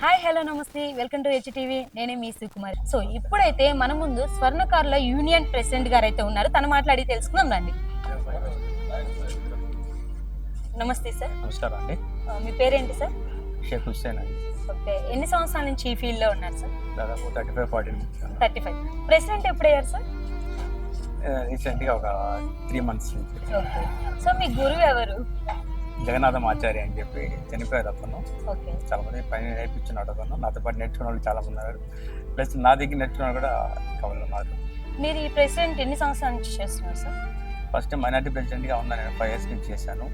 Hi hello నమస్తే. Welcome to H TV నేనే మీ సుకుమార్ సో ఇప్పుడైతే మన ముందు స్వర్ణకారుల యూనియన్ ప్రెసిడెంట్ గారు అయితే ఉన్నారు. తను మాట్లాడి తెలుసుకుందాం రండి. నమస్తే సార్. నమస్కారం అండి. మీ పేరేంటి సార్? షేక్ హుస్సేన్ అండి. ఓకే. ఎన్ని సంవత్సరాల నుంచి ఈ ఫీల్డ్లో ఉన్నారు సార్? దాదాపు thirty five forty thirty five. President ఎప్పుడు అయ్యారు సార్ రీసెంట్గా ఒక త్రీ మంత్స్ నుంచి. ఓకే. సో మీ గురువు ఎవరు? జగన్నాథం ఆచార్య అని చెప్పి చనిపోయారు అతను. చాలా మంది పని నేర్పించున్నాడు అతను. నాతో పాటు నేర్చుకున్న వాళ్ళు చాలా మంది ఉన్నారు. ప్లస్ నా దగ్గర నేర్చుకున్న వాళ్ళు కూడా కవులు ఉన్నారు. మీరు ఈ ప్రెసిడెంట్ ఎన్ని సంవత్సరాల నుంచి చేస్తున్నారు సార్? ఫస్ట్ మైనార్టీ ప్రెసిడెంట్గా ఉన్నాను నేను ఫైవ్ ఇయర్స్ నుంచి చేశాను.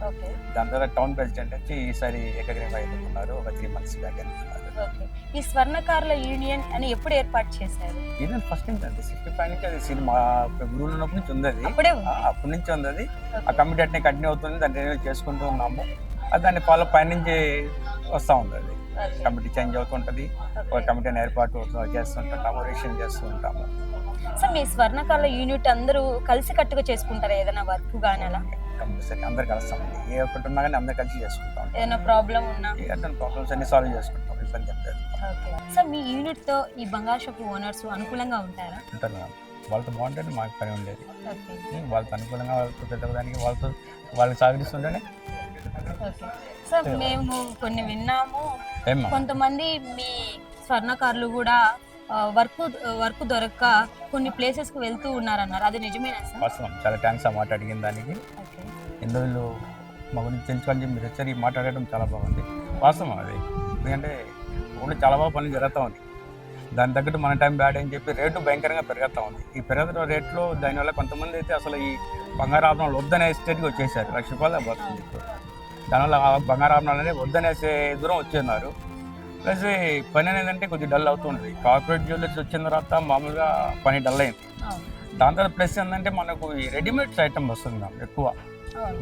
దాని తర్వాత టౌన్ ప్రెసిడెంట్ వచ్చి ఈసారి ఏకగ్రీవంగా అయిపోతున్నారు ఒక త్రీ మంత్స్ బ్యాక్ అనుకున్నారు ఓకే. ఈ స్వర్ణకారుల యూనియన్ అని ఎప్పుడు ఏర్పాటు చేశారు? ఇది ఫస్ట్ నుంచి అండి. సిక్స్టీ ఫైవ్ నుంచి అది సినిమా గురువులు ఉన్నప్పటి నుంచి ఉంది అది అప్పుడే ఆ, ఉంది అప్పటి నుంచి ఉంది అది ఆ. కమిటీ అట్నే కంటిన్యూ అవుతుంది. దాన్ని చేసుకుంటూ ఉన్నాము. అది దాన్ని ఫాలో పైనుంచి వస్తూ ఉంది అది ఓకే. కమిటీ చేంజ్ అవుతుంటుంది ఒక ఓకే. కమిటీని ఏర్పాటు అవుతూ- చేస్తుంటాము చేస్తూ ఉంటాము. సో మీ స్వర్ణకారుల యూనిట్ అందరూ కలిసి కట్టుగా చేసుకుంటారా? ఏదైనా వర్క్ కానీ అలా? కంపల్సరీ అందరు కలుస్తామండి. ఏ ఒక్కటి ఉన్నా కానీ అందరు కలిసి చేసుకుంటాం. ఏదైనా ప్రాబ్లం ఉన్నా? అటువంటి ప్రాబ్లమ్స్ అన్ని సాల్వ్ చేసుకుంటాం. ఇబ్బంది ఏం లేదు ఓకే. సో మీ యూనిట్తో ఈ బంగారు షాప్ ఓనర్స్ అనుకూలంగా ఉంటారా? ఉంటారు మేడం. వాళ్ళతో బాగుంటే మాకు పని ఉండేది. వాళ్ళతో అనుకూలంగా వాళ్ళతో పెట్టడానికి వాళ్ళతో వాళ్ళకి సహకరిస్తుంటేనే. ఓకే. సో మేము కొన్ని విన్నాము. కొంతమంది మీ స్వర్ణకారులు కూడా వర్క్ వర్క్ దొరక్క కొన్ని ప్లేసెస్కి వెళ్తూ ఉన్నారన్నారు. అది నిజమేనా సార్? వాస్తవం. చాలా థ్యాంక్స్ ఆ మాట అడిగిన దానికి. రోజులు మా గురించి తెలుసుకోవాలని మీరు వచ్చారు. ఈ మాట్లాడడం చాలా బాగుంది. వాస్తవం అది. ఎందుకంటే ఊళ్ళో చాలా బాగా పనులు జరుగుతూ ఉంది. దాని తగ్గట్టు మన టైం బ్యాడ్ అని చెప్పి రేటు భయంకరంగా పెరుగుతూ ఉంది. ఈ పెరగడం రేట్లో దానివల్ల కొంతమంది అయితే అసలు ఈ బంగారాభరణాలు వద్దనే స్టేట్కి వచ్చేసారు. లక్ష రూపాయలు పడుతుంది దానివల్ల బంగారాభరణాలు అనేది వద్దనేసే దూరం వచ్చేస్తున్నారు. ప్లస్ పని అనేది అంటే కొద్దిగా డల్ అవుతుంది కార్పొరేట్ జ్యువెలర్స్ వచ్చిన తర్వాత మామూలుగా పని డల్ అయింది. దాని తర్వాత ప్లస్ ఏంటంటే మనకు ఈ రెడీమేడ్స్ ఐటమ్ వస్తుంది? ఎక్కువ.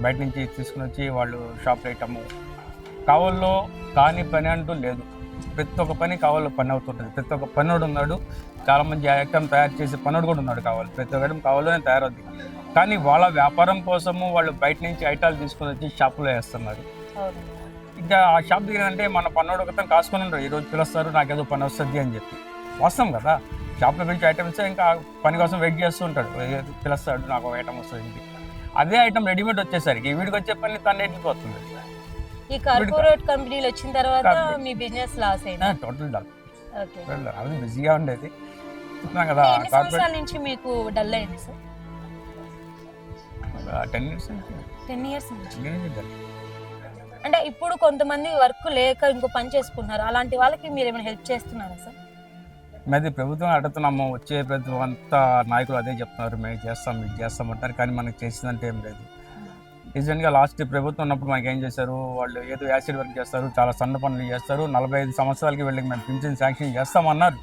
బయట నుంచి తీసుకుని వచ్చి వాళ్ళు షాప్ ఐటమ్ కావాల్లో కాని పని అంటూ లేదు. ప్రతి ఒక్క పని కావాలో పని అవుతుంటుంది. ప్రతి ఒక్క పనుడు ఉన్నాడు చాలా మంది ఐటమ్ తయారు చేసే పనుడు కూడా ఉన్నాడు కావాలి. ప్రతి ఒక్క ఐటమ్ కావాలోనే తయారవుతుంది కానీ వాళ్ళ వ్యాపారం కోసము వాళ్ళు బయట నుంచి ఐటాలు తీసుకుని వచ్చి షాపులో వేస్తున్నారు. ఇంకా ఆ షాప్ దగ్గర అంటే మన పన్నోడు ఒకతం కాసుకొని ఉంటారు ఈరోజు పిలుస్తారు నాకేదో పని వస్తుంది అని చెప్పి. వాస్తవం కదా? షాప్లో పిలిచి ఐటమ్ ఇస్తే ఇంకా ఆ పని కోసం వెయిట్ చేస్తూ ఉంటాడు. పిలుస్తాడు నాకు ఒక ఐటమ్ వస్తుంది. అదే ఐటమ్ రెడీమేడ్ వచ్చేసరికి వీడికి వచ్చే పని తను వెళ్ళిపోతుంది ఈ కార్పొరేట్ కంపెనీలు వచ్చిన తర్వాత. మీ బిజినెస్ లాస్ అయింది? టోటల్ డల్ ఓకే అది బిజీగా ఉండేది. కదా కార్పొరేట్ నుంచి మీకు డల్ అయింది sir ten years ten years అంటే ఇప్పుడు కొంతమంది వర్క్ లేక ఇంకో పని చేసుకుంటున్నారు. అలాంటి వాళ్ళకి మీరు ఏమైనా హెల్ప్ చేస్తున్నారా సార్ అది ప్రభుత్వం అడుగుతున్నాము వచ్చే ప్రభుత్వం అంతా నాయకులు అదే చెప్తున్నారు. మేము చేస్తాం ఇది చేస్తాం అంటారు. కానీ మనకి చేసిందంటే ఏం లేదు. రీసెంట్గా లాస్ట్ ప్రభుత్వం ఉన్నప్పుడు మనకి ఏం చేశారు? వాళ్ళు ఏదో యాసిడ్ వర్క్ చేస్తారు చాలా సన్న పనులు చేస్తారు. నలభై ఐదు సంవత్సరాలకి వెళ్ళి మేము పింఛన్ శాంక్షన్ చేస్తామన్నారు.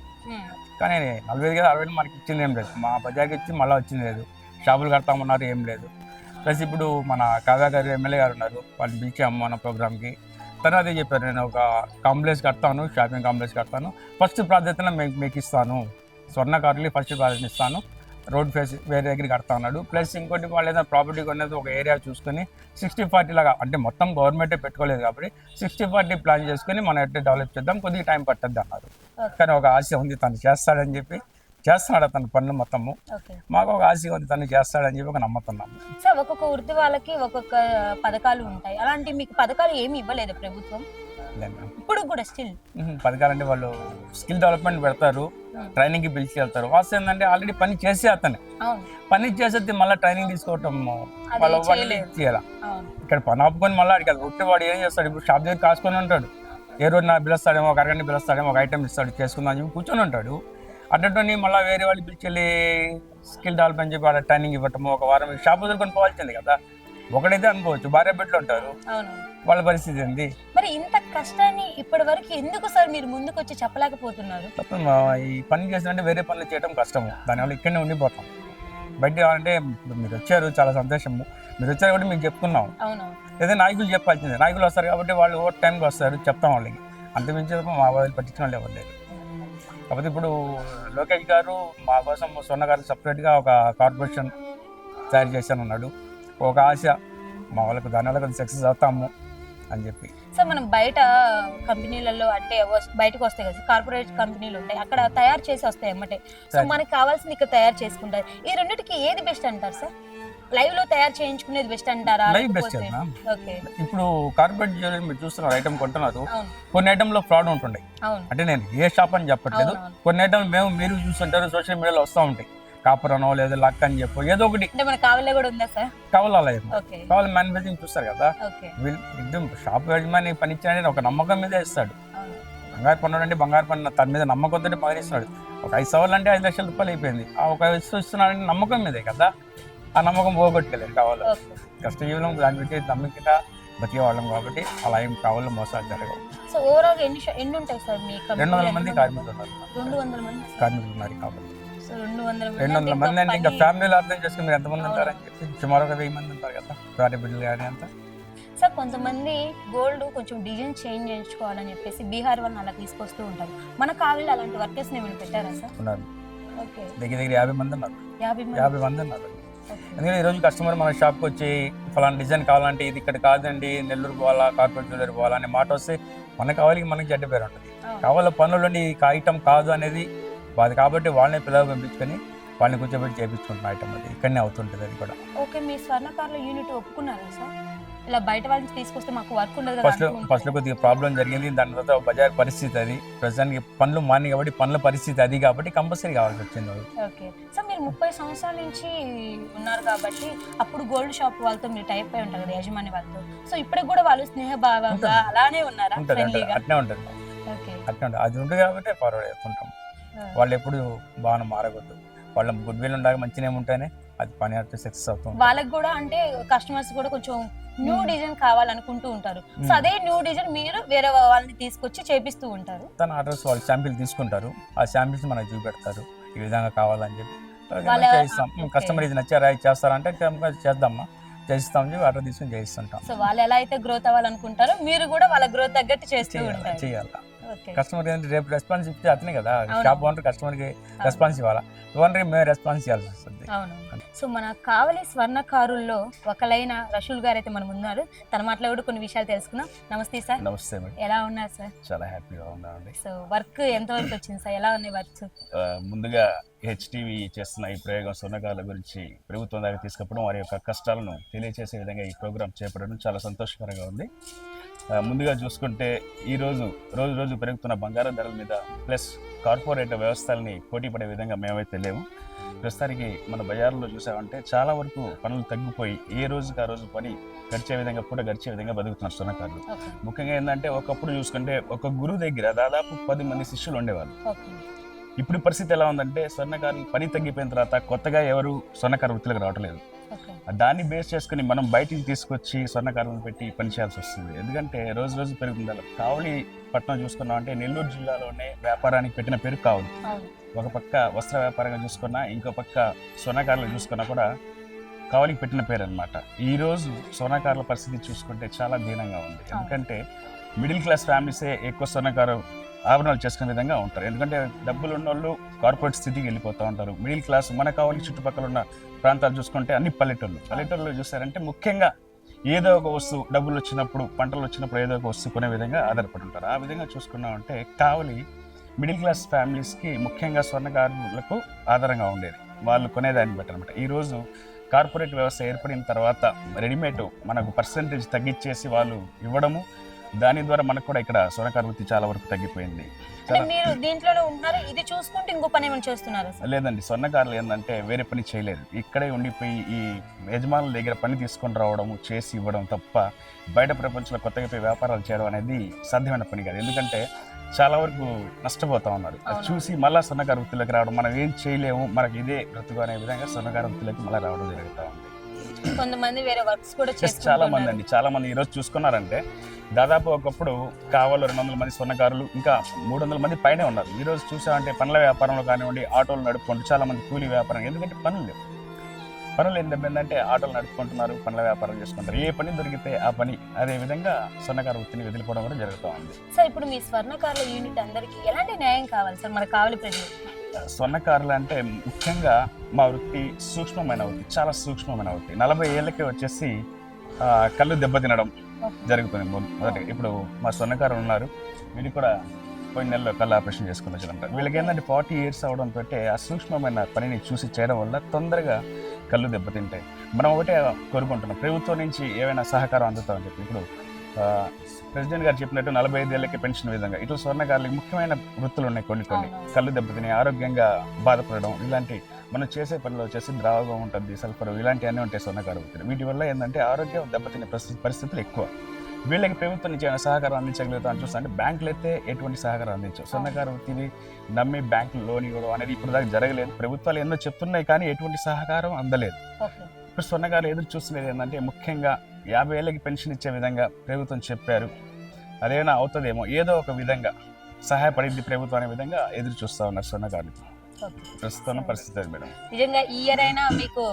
కానీ నలభై ఐదు అరవై మనకి ఇచ్చింది ఏం లేదు. మా బజార్కి ఇచ్చి మళ్ళీ వచ్చింది లేదు. షాపులు కడతామన్నారు ఏం లేదు. ప్లస్ ఇప్పుడు మన కావ్య గారు ఎమ్మెల్యే గారు ఉన్నారు. వాళ్ళని పిలిచాము మన ప్రోగ్రామ్కి. అదే చెప్పారు? నేను ఒక కాంప్లెక్స్ కడతాను షాపింగ్ కాంప్లెక్స్ కడతాను. ఫస్ట్ ప్రాధాన్యత మీకు మీకు ఇస్తాను. స్వర్ణకారులు ఫస్ట్ ప్రాధాన్యత ఇస్తాను. రోడ్ ఫేస్ వేరే దగ్గర కడతా ఉన్నాడు. ప్లస్ ఇంకోటి వాళ్ళు ఏదైనా ప్రాపర్టీ కొనేది ఒక ఏరియా చూసుకొని సిక్స్టీ ఫార్టీ లాగా అంటే మొత్తం గవర్నమెంటే పెట్టుకోలేదు కాబట్టి సిక్స్టీ ఫార్టీ ప్లాన్ చేసుకొని మనం ఎట్లా డెవలప్ చేద్దాం కొద్దిగా టైం పట్టద్దు అన్నారు. కానీ ఒక ఆశ ఉంది తను చేస్తాడని చెప్పి చేస్తున్నాడు అతని పనులు మొత్తము? మాకు ఒక ఆశ ఉంది తను చేస్తాడని చెప్పి ఒక నమ్ముతున్నాము సార్ ఒక్కొక్క వృత్తి వాళ్ళకి ఒక్కొక్క పథకాలు ఉంటాయి. అలాంటి మీకు పథకాలు ఏమి ఇవ్వలేదు ప్రభుత్వం? లేదు. ఇప్పుడు కూడా స్టిల్ పథకాలంటే వాళ్ళు స్కిల్ డెవలప్మెంట్ పెడతారు ట్రైనింగ్కి పిలిచి వెళ్తారు వాస్తవం ఏంటంటే ఆల్రెడీ పని చేసే అతనే. పని చేసేది మళ్ళీ ట్రైనింగ్ తీసుకోవటం వాళ్ళ. చేయాల? ఇక్కడ పని ఆపుకొని మళ్ళీ అడిగి ఉట్టి వాడు ఏం చేస్తాడు? ఇప్పుడు షాప్ దగ్గర కాసుకొని ఉంటాడు. ఏ రోజు నా పిలుస్తాడేమో ఒక అరగంట పిలుస్తాడేమో ఒక ఐటమ్ ఇస్తాడు చేసుకుందాం అని చెప్పి కూర్చొని ఉంటాడు. అట్టని మళ్ళీ వేరే వాళ్ళు పిలిచి స్కిల్ డెవలప్మెంట్ చెప్పి వాళ్ళ ట్రైనింగ్ ఇవ్వటము ఒక వారం షాప్ వదులుకొని పోవాల్సింది కదా. ఒకడైతే అనుకోవచ్చు భార్య బిడ్డలు ఉంటారు. వాళ్ళ పరిస్థితి ఏంది మరి ఇంత కష్టాన్ని ఇప్పటి వరకు ఎందుకు సార్ మీరు ముందుకు వచ్చి చెప్పలేకపోతున్నారు ఈ పని చేసినంటే వేరే పనులు చేయడం కష్టము దానివల్ల ఇక్కడనే ఉండిపోతాం. బయట అంటే మీరు వచ్చారు చాలా సంతోషము. మీరు వచ్చారు కాబట్టి మీకు చెప్తున్నాం. లేదా నాయకులు చెప్పాల్సిందే. నాయకులు వస్తారు కాబట్టి వాళ్ళు ఓ టైంకి వస్తారు చెప్తాం వాళ్ళకి. అంతమించి మా వాళ్ళు పట్టించిన వాళ్ళు ఎవరు లేరు. కాకపోతే ఇప్పుడు లోకేష్ గారు మా కోసం స్వర్ణ గారు సపరేట్గా ఒక కార్పొరేషన్ తయారు చేశాను అన్నాడు ఒక ఆశ. మా వాళ్ళకు దానివల్ల కొంచెం సక్సెస్ అవుతాము. అని చెప్పి. సో మనం బయట కంపెనీలలో అంటే బయటకు వస్తాయి కదా కార్పొరేట్ కంపెనీలు ఉంటాయి అక్కడ తయారు చేసి వస్తాయి అమ్మటే. సో. మనకి కావాల్సింది ఇక్కడ తయారు చేసుకుంటారు. ఈ రెండింటికి ఏది బెస్ట్ అంటారు సార్? లైవ్లో తయారు చేయించుకునేది బెస్ట్ అంటారా? లైవ్ బెస్ట్ ఇప్పుడు కార్పొరేట్ జ్యువెలరీ మీరు చూస్తున్నారు ఐటమ్ కొంటున్నారు. కొన్ని ఐటమ్లో ఫ్రాడ్ ఉంటుండే. అంటే నేను ఏ షాప్ అని చెప్పట్లేదు. కొన్ని ఐటమ్ మేము మీరు చూస్తుంటారు సోషల్ మీడియాలో వస్తూ ఉంటాయి. కాపర్ అనో లేదా లక్ అని చెప్పు ఏదో ఒకటి. మన కావాలే మ్యానుఫ్యాక్చరింగ్ చూస్తారు కదా. వీళ్ళు షాప్ యజమాని పని ఇచ్చాడని ఒక నమ్మకం మీద ఇస్తాడు. బంగారు పన్ను అంటే బంగారు పన్ను తన మీద నమ్మకంతో పని ఇస్తాడు ఒక ఐదు సవర్లు అంటే ఐదు లక్షల రూపాయలు అయిపోయింది. ఆ ఒక వస్తువు ఇస్తున్నాడంటే నమ్మకం మీదే కదా. ఆ నమ్మకం పోగొట్టుకెళ్ళారు కావాలి. ఓకే. కష్టజీవులం దాన్ని పెట్టి నమ్మకంగా బతికే వాళ్ళం కాబట్టి అలా ఏం కావాలో మోసాలు జరగవు. సో ఓవరాల్ ఎన్ని ఎన్ని ఉంటాయి సార్ మీ రెండు వందల? మంది కార్మికులు ఉన్నారు. రెండు వందల మంది. కార్మికులు ఉన్నారు కాబట్టి. రెండు వందల మంది రెండు వందల అంటే మంది అంటే ఇంకా ఫ్యామిలీలో అర్థం చేసుకుని ఎంతమంది ఉంటారని చెప్పి సుమారు ఒక వెయ్యి మంది ఉంటారు కదా భార్య బిడ్డలు కానీ అంతా. సార్ కొంతమంది గోల్డ్ కొంచెం డిజైన్ చేంజ్ చేయించుకోవాలని చెప్పేసి బీహార్ వాళ్ళని అలా తీసుకొస్తూ ఉంటారు. మన కావిళ్ళు అలాంటి వర్కర్స్ ఏమైనా పెట్టారా సార్? ఉన్నారు. ఓకే. దగ్గర దగ్గర యాభై మంది ఉన్నారు. యాభై మంది. యాభై మంది ఉన్నారు. ఎందుకంటే ఈరోజు కస్టమర్ మన షాప్కి వచ్చి ఫలానా డిజైన్ కావాలంటే ఇది ఇక్కడ కాదండి నెల్లూరు పోవాలా కార్పొరేట్ జ్యువెలరీ పోవాలా అనే మాట వస్తే మన కావాలి మనకి చెడ్డ పేరు ఉంటుంది. కావాల పనులు ఈ ఐటమ్ కాదు అనేది అది కాబట్టి వాళ్ళని పిల్లలు పంపించుకొని వాళ్ళని కూర్చోబెట్టి చేయించుకుంటున్న ఐటమ్ అది. ఇక్కడనే అవుతుంటుంది అది కూడా. ఓకే మీ స్వర్ణకారుల యూనిట్ ఒప్పుకున్నారా సార్? ఇలా బయట వాళ్ళని తీసుకొస్తే మాకు వర్క్ ఉండదు ఫస్ట్. ఫస్ట్ కొద్దిగా ప్రాబ్లం జరిగింది. దాని తర్వాత బజార్ పరిస్థితి అది. ప్రస్తుతానికి పనులు మాని కాబట్టి పనుల పరిస్థితి అది కాబట్టి కంపల్సరీ కావాల్సి వచ్చింది. ఓకే. సో మీరు ముప్పై సంవత్సరాల నుంచి ఉన్నారు కాబట్టి అప్పుడు గోల్డ్ షాప్ వాళ్ళతో మీరు టైప్ అయి ఉంటారు కదా యజమాని వాళ్ళతో. సో ఇప్పటికి కూడా వాళ్ళు స్నేహభావంగా. అలానే ఉన్నారా? ఫ్రెండ్లీగా అట్నే ఉంటుంది. ఓకే. అట్నే ఉంటుంది. అది ఉంటుంది కాబట్టి ఫార్వర్డ్ అవుతుంటాం వాళ్ళు ఎప్పుడు బాగా మారకూడదు వాళ్ళ గుడ్ విల్ ఉండాలి మంచి నేమ్ ఉంటేనే అది పని అయితే సక్సెస్ అవుతుంది వాళ్ళకి కూడా అంటే కస్టమర్స్ కూడా కొంచెం న్యూ. డిజైన్ కావాలనుకుంటూ ఉంటారు. సో. అదే న్యూ డిజైన్ మీరు వేరే వాళ్ళని తీసుకొచ్చి చేపిస్తూ ఉంటారు. తన ఆర్డర్స్ వాళ్ళు శాంపిల్ తీసుకుంటారు. ఆ శాంపిల్స్ మనకు చూపెడతారు. ఈ విధంగా కావాలని చెప్పి. కస్టమర్ ఇది నచ్చారా చేస్తారంటే "కనుక చేద్దామా? చేయిస్తామని చెప్పి ఆర్డర్ తీసుకొని చేయిస్తుంటాం. సో వాళ్ళు ఎలా అయితే గ్రోత్ అవ్వాలనుకుంటారో మీరు కూడా వాళ్ళ గ్రోత్ తగ్గట్టు చేస్తూ చేయాలి ఉంటారు. చేయాలి. కస్టమర్ ఏంటంటే రేపు రెస్పాన్స్ ఇస్తే అతనే కదా. షాప్ ఓనర్ కస్టమర్కి రెస్పాన్స్ ఇవ్వాలా? ఓనర్కి మేము రెస్పాన్స్ ఇవ్వాల్సి వస్తుంది. అవును. సో మన కావలి స్వర్ణకారుల్లో ఒకలైన రషుల్ గారు అయితే మనం ఉన్నారు. తన మాటలో కూడా కొన్ని విషయాలు తెలుసుకుందాం. నమస్తే సార్. నమస్తే మేడం. ఎలా ఉన్నారు సార్? చాలా హ్యాపీగా ఉన్నామండి. సో వర్క్ ఎంత వరకు వచ్చింది సార్? ఎలా ఉన్నాయి వర్క్స్ ఆ, ముందుగా హెచ్టీవీ చేస్తున్న ఈ ప్రయోగం సొన్నకాల గురించి ప్రభుత్వం దగ్గర తీసుకపోవడం వారి యొక్క కష్టాలను తెలియజేసే విధంగా ఈ ప్రోగ్రాం చేపట్టడం చాలా సంతోషకరంగా ఉంది. ముందుగా చూసుకుంటే ఈరోజు రోజు రోజు పెరుగుతున్న బంగారం ధరల మీద ప్లస్ కార్పొరేట్ వ్యవస్థల్ని పోటీ పడే విధంగా మేమైతే లేవు ప్రస్తుతానికి మన బజార్లో చూసామంటే చాలా వరకు పనులు తగ్గిపోయి ఏ రోజుకి ఆ రోజు పని గడిచే విధంగా పూట గడిచే విధంగా బతుకుతున్నారు సొన్నకారులు ఓకే. ముఖ్యంగా ఏంటంటే ఒకప్పుడు చూసుకుంటే ఒక గురువు దగ్గర దాదాపు పది మంది శిష్యులు ఉండేవాళ్ళు. ఇప్పుడు పరిస్థితి ఎలా ఉందంటే స్వర్ణకారులు పని తగ్గిపోయిన తర్వాత కొత్తగా ఎవరు స్వర్ణకారు వృత్తిలోకి రావట్లేదు. దాన్ని బేస్ చేసుకుని మనం బయటికి తీసుకొచ్చి స్వర్ణకారులను పెట్టి పని చేయాల్సి వస్తుంది. ఎందుకంటే రోజు రోజు పెరుగుతుంది. కావలి పట్టణం చూసుకున్నాం అంటే నెల్లూరు జిల్లాలోనే వ్యాపారానికి పెట్టిన పేరు కావలి. ఒక పక్క వస్త్ర వ్యాపారంగా చూసుకున్నా ఇంకో పక్క స్వర్ణకారులు చూసుకున్నా కూడా కావలికి పెట్టిన పేరు అనమాట ఈ రోజు స్వర్ణకారుల పరిస్థితి చూసుకుంటే చాలా దీనంగా ఉంది. ఎందుకంటే మిడిల్ క్లాస్ ఫ్యామిలీసే ఎక్కువ స్వర్ణకారు ఆభరణాలు చేసుకునే విధంగా ఉంటారు. ఎందుకంటే డబ్బులు ఉన్న వాళ్ళు కార్పొరేట్ స్థితికి వెళ్ళిపోతూ ఉంటారు. మిడిల్ క్లాస్ మన కావాలి చుట్టుపక్కల ఉన్న ప్రాంతాలు చూసుకుంటే అన్ని పల్లెటూళ్ళు పల్లెటూళ్ళు చూసారంటే ముఖ్యంగా ఏదో ఒక వస్తువు డబ్బులు వచ్చినప్పుడు పంటలు వచ్చినప్పుడు ఏదో ఒక వస్తువు కొనే విధంగా ఆధారపడి ఉంటారు. ఆ విధంగా చూసుకున్నామంటే కావలి మిడిల్ క్లాస్ ఫ్యామిలీస్కి ముఖ్యంగా స్వర్ణకారులకు ఆధారంగా ఉండేది. వాళ్ళు కొనేదాన్ని బట్టి అనమాట ఈరోజు కార్పొరేట్ వ్యవస్థ ఏర్పడిన తర్వాత రెడీమేడ్ మనకు పర్సంటేజ్ తగ్గించేసి వాళ్ళు ఇవ్వడము దాని ద్వారా మనకు కూడా ఇక్కడ స్వర్ణకార వృత్తి చాలా వరకు తగ్గిపోయింది. మీరు దీంట్లోనే ఉంటున్నారు ఇది చూసుకుంటూ ఇంకో పని ఏమైనా చేస్తున్నారా లేదండి స్వర్ణకారులు ఏంటంటే వేరే పని చేయలేదు. ఇక్కడే ఉండిపోయి ఈ యజమానుల దగ్గర పని తీసుకొని రావడము చేసి ఇవ్వడం తప్ప బయట ప్రపంచంలో కొత్తగా పోయి వ్యాపారాలు చేయడం అనేది సాధ్యమైన పని కాదు. ఎందుకంటే చాలా వరకు నష్టపోతా ఉన్నారు. అది. చూసి మళ్ళా స్వర్ణకార వృత్తిలోకి రావడం మనం ఏం చేయలేము మనకి ఇదే బ్రతుకు అనే విధంగా స్వర్ణకార వృత్తిలోకి మళ్ళీ రావడం జరుగుతూ ఉంది. కొంతమంది వేరే వర్క్స్ కూడా Yes, చాలా మంది అండి. చాలా మంది ఈరోజు చూసుకున్నారంటే దాదాపు ఒకప్పుడు కావాలి రెండు వందల మంది స్వర్ణకారులు ఇంకా మూడు వందల మంది పైనే ఉన్నారు. ఈ రోజు చూసామంటే పనుల వ్యాపారంలో కానివ్వండి ఆటోలు నడుపుకుంటూ చాలా మంది కూలీ వ్యాపారం. ఎందుకంటే పనులు లేవు. పనులు ఏం దెబ్బిందంటే ఆటోలు నడుపుకుంటున్నారు పనుల వ్యాపారం చేసుకుంటారు. ఏ పని దొరికితే ఆ పని. అదే విధంగా స్వర్ణకార వృత్తిని వదిలిపోవడం కూడా జరుగుతూ ఉంది. సార్ ఇప్పుడు మీ స్వర్ణకారుల యూనిట్ అందరికి ఎలాంటి న్యాయం కావాలి సార్? మన కావలి ప్రజలు స్వర్ణకారులు అంటే ముఖ్యంగా మా వృత్తి సూక్ష్మమైన వృత్తి చాలా సూక్ష్మమైన వృత్తి. నలభై ఏళ్ళకే వచ్చేసి కళ్ళు దెబ్బతినడం జరుగుతుంది మొదటి. ఇప్పుడు మా స్వర్ణకారులు ఉన్నారు. వీళ్ళు కూడా పోయిన నెలలో కళ్ళు ఆపరేషన్ చేసుకుని వచ్చారంట. వీళ్ళకి ఏంటంటే ఫార్టీ ఇయర్స్ అవడంతో ఆ సూక్ష్మమైన పనిని చూసి చేయడం వల్ల తొందరగా కళ్ళు దెబ్బతింటాయి. మనం ఒకటే కోరుకుంటున్నాం. ప్రభుత్వం నుంచి ఏమైనా సహకారం అందుతామని చెప్పి. ఇప్పుడు ప్రెసిడెంట్ గారు చెప్పినట్టు నలభై ఐదు ఏళ్ళకి పెన్షన్ విధంగా. ఇట్లా స్వర్ణకారులకి ముఖ్యమైన వృత్తులు ఉన్నాయి కొన్ని కొన్ని. కళ్ళు దెబ్బతిని ఆరోగ్యంగా బాధపడడం ఇలాంటి మనం చేసే పనిలో వచ్చేసి ద్రావకం ఉంటుంది సల్ఫర్ ఇలాంటివన్నీ ఉంటాయి స్వర్ణకారు వృత్తులు. వీటి వల్ల ఏంటంటే ఆరోగ్యం దెబ్బతినే పరిస్థితి పరిస్థితులు ఎక్కువ. వీళ్ళకి ప్రభుత్వం నుంచి ఏమైనా సహకారం అందించగలుగుతాం అని చూస్తే అంటే బ్యాంకులు అయితే ఎటువంటి సహకారం అందించవు. స్వర్ణకారు వృత్తిని నమ్మి బ్యాంకులు లోన్ ఇవ్వడం అనేది ఇప్పుడు దాకా జరగలేదు. ప్రభుత్వాలు ఎన్నో చెప్తున్నాయి కానీ ఎటువంటి సహకారం అందలేదు. ఇప్పుడు స్వర్ణకారులు ఎదురు చూస్తున్నది ఏంటంటే ముఖ్యంగా యాభై ఏళ్ళకి పెన్షన్ ఇచ్చే విధంగా ప్రభుత్వం చెప్పారు. అదేమైనా అవుతుందేమో ఏదో ఒక విధంగా సహాయపడింది ప్రభుత్వం అనే విధంగా ఎదురు చూస్తా ఉన్నారు స్వర్ణకారులు ఓకే ప్రస్తుతం పరిస్థితి మేడం. నిజంగా ఈ ఇయర్ అయినా మీకు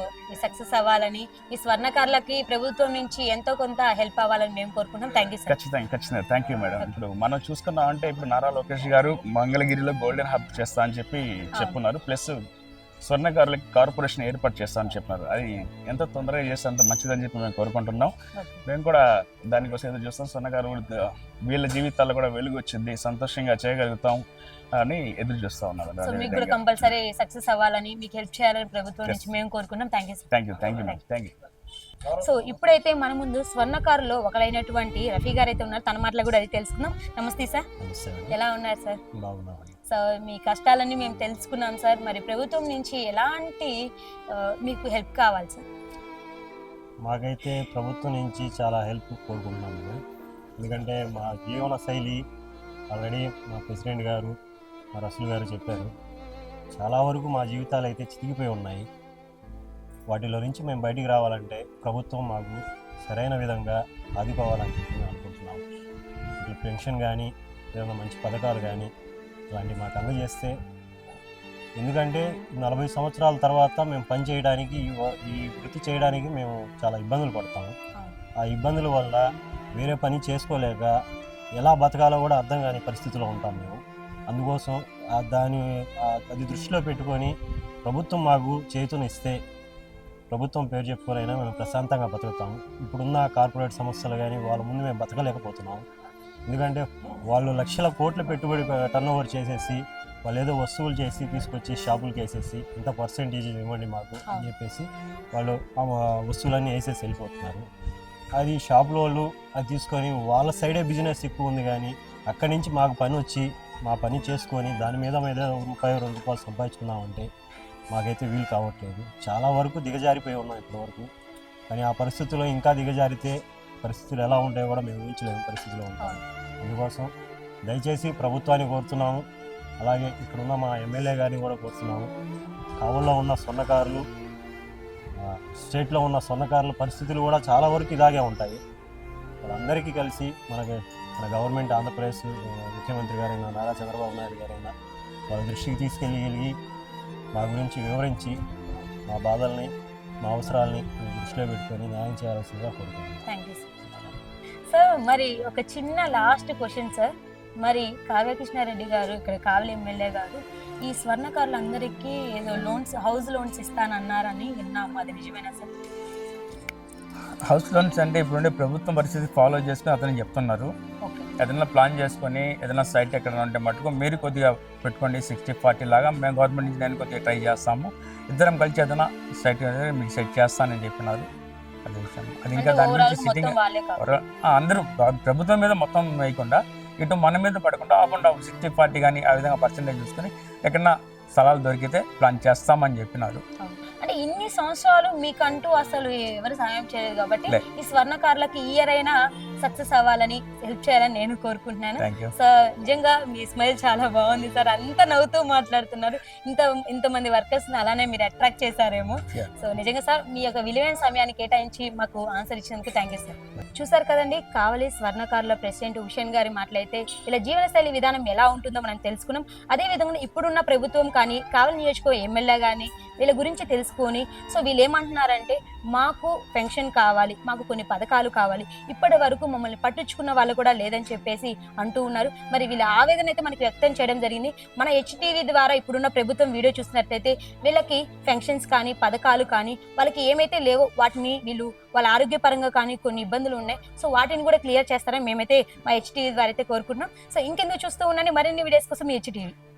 సక్సెస్ అవ్వాలని ఈ స్వర్ణకారులకి ప్రభుత్వం నుంచి ఎంతో కొంత హెల్ప్ అవ్వాలని మేము కోరుకుంటాం థ్యాంక్ యూ ఖచ్చితంగా ఖచ్చితంగా. థ్యాంక్ యూ మేడం ఇప్పుడు మనం చూసుకున్నాం అంటే ఇప్పుడు నారా లోకేష్ గారు మంగళగిరిలో గోల్డెన్ హబ్ చేస్తా అని చెప్పి చెప్పున్నారు. ప్లస్ స్వర్ణకారులకి కార్పొరేషన్ ఏర్పాటు చేస్తా అని చెప్పినారు. అది ఎంత తొందరగా చేస్తే అంత మంచిదని చెప్పి మేము కోరుకుంటున్నాం. మేము కూడా దానికోసం ఎదురు చూస్తాం. స్వర్ణకారు వీళ్ళ జీవితాల్లో కూడా వెలుగు వచ్చింది. సంతోషంగా చేయగలుగుతాం అని ఎదురు చూస్తా ఉన్నారు. సో మీకు కూడా కంపల్సరీ సక్సెస్ అవ్వాలని మీకు హెల్ప్ చేయాలని ప్రభుత్వం నుంచి మేము కోరుకున్నాం. Thank you sir thank you thank you thank you so ఇప్పుడైతే మన ముందు స్వర్ణకారులో ఒకడైనటువంటి రఫీ గారు అయితే ఉన్నారు. తన మాటలు కూడా అది తెలుసుకుందాం. నమస్తే సార్ ఎలా ఉన్నారు సార్ సో మీ కష్టాలన్నీ మేము తెలుసుకున్నాం సార్. మరి ప్రభుత్వం నుంచి ఎలాంటి మీకు హెల్ప్ కావాలి సార్? మాకైతే ప్రభుత్వం నుంచి చాలా హెల్ప్ కోరుకుంటున్నాము ఎందుకంటే మా జీవన శైలి ఆల్రెడీ మా ప్రెసిడెంట్ గారు మా రసూల్ గారు చెప్పారు. చాలా వరకు మా జీవితాలు అయితే చితికిపోయి ఉన్నాయి. వాటిలో నుంచి మేము బయటికి రావాలంటే ప్రభుత్వం మాకు సరైన విధంగా ఆదుకోవాలని చెప్పి మేము అనుకుంటున్నాము పెన్షన్ కానీ ఏదైనా మంచి పథకాలు కానీ ఇలాంటివి మాకు అందజేస్తే ఎందుకంటే నలభై సంవత్సరాల తర్వాత మేము పని చేయడానికి ఈ వృత్తి చేయడానికి మేము చాలా ఇబ్బందులు పడతాము. ఆ ఇబ్బందుల వల్ల వేరే పని చేసుకోలేక ఎలా బతకాలో కూడా అర్థం కాని పరిస్థితిలో ఉంటాం మేము. అందుకోసం దాని అది దృష్టిలో పెట్టుకొని ప్రభుత్వం మాకు చేతునిస్తే ప్రభుత్వం పేరు చెప్పుకొనైనా మేము ప్రశాంతంగా బతుకుతాము ఇప్పుడున్న కార్పొరేట్ సంస్థలు కానీ వాళ్ళ ముందు మేము బతకలేకపోతున్నాము ఎందుకంటే వాళ్ళు లక్షల కోట్ల పెట్టుబడి టర్న్ ఓవర్ చేసేసి వాళ్ళు ఏదో వస్తువులు చేసి తీసుకొచ్చి షాపులకి వేసేసి ఇంత పర్సెంటేజ్ ఇవ్వండి మాకు అని చెప్పేసి వాళ్ళు ఆ వస్తువులన్నీ వేసేసి వెళ్ళిపోతున్నారు. అది షాపుల వాళ్ళు అది తీసుకొని వాళ్ళ సైడే బిజినెస్ ఎక్కువ ఉంది కానీ అక్కడి నుంచి మాకు పని వచ్చి మా పని చేసుకొని దాని మీద మీద రూపాయి రెండు రూపాయలు సంపాదించుకుందామంటే మాకైతే వీలు కావట్లేదు. చాలా వరకు దిగజారిపోయి ఉన్నాం ఇప్పటివరకు. కానీ ఆ పరిస్థితుల్లో ఇంకా దిగజారితే పరిస్థితులు ఎలా ఉంటాయో కూడా మేము ఊహించలేని పరిస్థితిలో ఉంటాం. అందుకోసం దయచేసి ప్రభుత్వాన్ని కోరుతున్నాము. అలాగే ఇక్కడున్న మా ఎమ్మెల్యే గారిని కూడా కోరుతున్నాము. కావుల్లో ఉన్న స్వర్ణకారులు ఆ, స్టేట్లో ఉన్న స్వర్ణకారుల పరిస్థితులు కూడా చాలా వరకు ఇలాగే ఉంటాయి. వాళ్ళందరికీ కలిసి మనకి మన గవర్నమెంట్ ఆంధ్రప్రదేశ్ ముఖ్యమంత్రి గారైనా నారా చంద్రబాబు నాయుడు గారైనా వాళ్ళ దృష్టికి తీసుకెళ్ళగలిగి మా గురించి వివరించి మా బాధల్ని మా అవసరాలని దృష్టిలో పెట్టుకొని న్యాయం చేయాల్సిందిగా కోరుకుంటున్నాను సార్ మరి ఒక చిన్న లాస్ట్ క్వశ్చన్ సార్ మరి కావ్యకృష్ణారెడ్డి గారు ఇక్కడ కావలి ఎమ్మెల్యే గారు ఈ స్వర్ణకారులందరికీ ఏదో లోన్స్ హౌస్ లోన్స్ ఇస్తానన్నారని విన్నాము అది నిజమేనా సార్ హౌస్ లోన్స్ అంటే ఇప్పుడుండే ప్రభుత్వం పరిస్థితి ఫాలో చేసుకుని అతను చెప్తున్నారు. ఏదైనా ప్లాన్ చేసుకొని ఏదైనా సైట్ ఎక్కడ ఉంటే మటుకు మీరు కొద్దిగా పెట్టుకోండి సిక్స్టీ ఫార్టీ లాగా మేము గవర్నమెంట్ నుంచి నేను కొద్దిగా ట్రై చేస్తాము. ఇద్దరం కలిసి ఏదైనా సైట్ మీకు సెట్ చేస్తానని చెప్పినారు. అది విషయం అది ఇంకా దాని గురించి సిట్టింగ్ అందరూ ప్ర- ప్రభుత్వం మీద మొత్తం వేయకుండా ఇటు మన మీద పడకుండా ఆఫ్ సిక్స్టీ ఫార్టీ కానీ ఆ విధంగా పర్సెంటేజ్ చూసుకొని ఎక్కడన్నా స్థలాలు దొరికితే ప్లాన్ చేస్తామని చెప్పినారు. అంటే ఇన్ని సంవత్సరాలు మీకంటూ అసలు ఎవరు సహాయం చేయలేదు కాబట్టి. ఈ స్వర్ణకారులకి ఇయర్ అయినా సక్సెస్ అవ్వాలని హెల్ప్ చేయాలని నేను కోరుకుంటున్నాను. సార్ నిజంగా మీ స్మైల్ చాలా బాగుంది సార్. అంత నవ్వుతూ మాట్లాడుతున్నారు. ఇంత ఇంతమంది వర్కర్స్ అలానే మీరు అట్రాక్ట్ చేశారేమో. సో నిజంగా సార్ మీ యొక్క విలువైన సమయాన్ని కేటాయించి మాకు ఆన్సర్ ఇచ్చినందుకు థ్యాంక్ యూ సార్ చూసారు కదండి కావలి స్వర్ణకారుల ప్రెసిడెంట్ హుషేన్ గారి మాటలైతే ఇలా జీవనశైలి విధానం ఎలా ఉంటుందో మనం తెలుసుకున్నాం. అదే విధంగా ఇప్పుడున్న ప్రభుత్వం కానీ కావలి నియోజకవర్గ ఎమ్మెల్యే కానీ వీళ్ళ గురించి తెలుసుకొని పెట్టుకొని సో వీళ్ళు ఏమంటున్నారంటే మాకు పెన్షన్ కావాలి మాకు కొన్ని పథకాలు కావాలి ఇప్పటి వరకు మమ్మల్ని పట్టించుకున్న వాళ్ళు కూడా లేదని చెప్పేసి అంటూ ఉన్నారు. మరి వీళ్ళ ఆవేదన అయితే మనకి వ్యక్తం చేయడం జరిగింది. మన హెచ్టీవీ ద్వారా ఇప్పుడున్న ప్రభుత్వం వీడియో చూసినట్లయితే వీళ్ళకి పెన్షన్స్ కానీ పథకాలు కానీ వాళ్ళకి ఏమైతే లేవో వాటిని వీళ్ళు వాళ్ళ ఆరోగ్యపరంగా కానీ కొన్ని ఇబ్బందులు ఉన్నాయి. సో వాటిని కూడా క్లియర్ చేస్తారని మేమైతే మా హెచ్టీవీ ద్వారా అయితే కోరుకుంటున్నాం. సో ఇంకెందుకు చూస్తూ ఉండండి. మరిన్ని వీడియోస్ కోసం మీ హెచ్టీవీ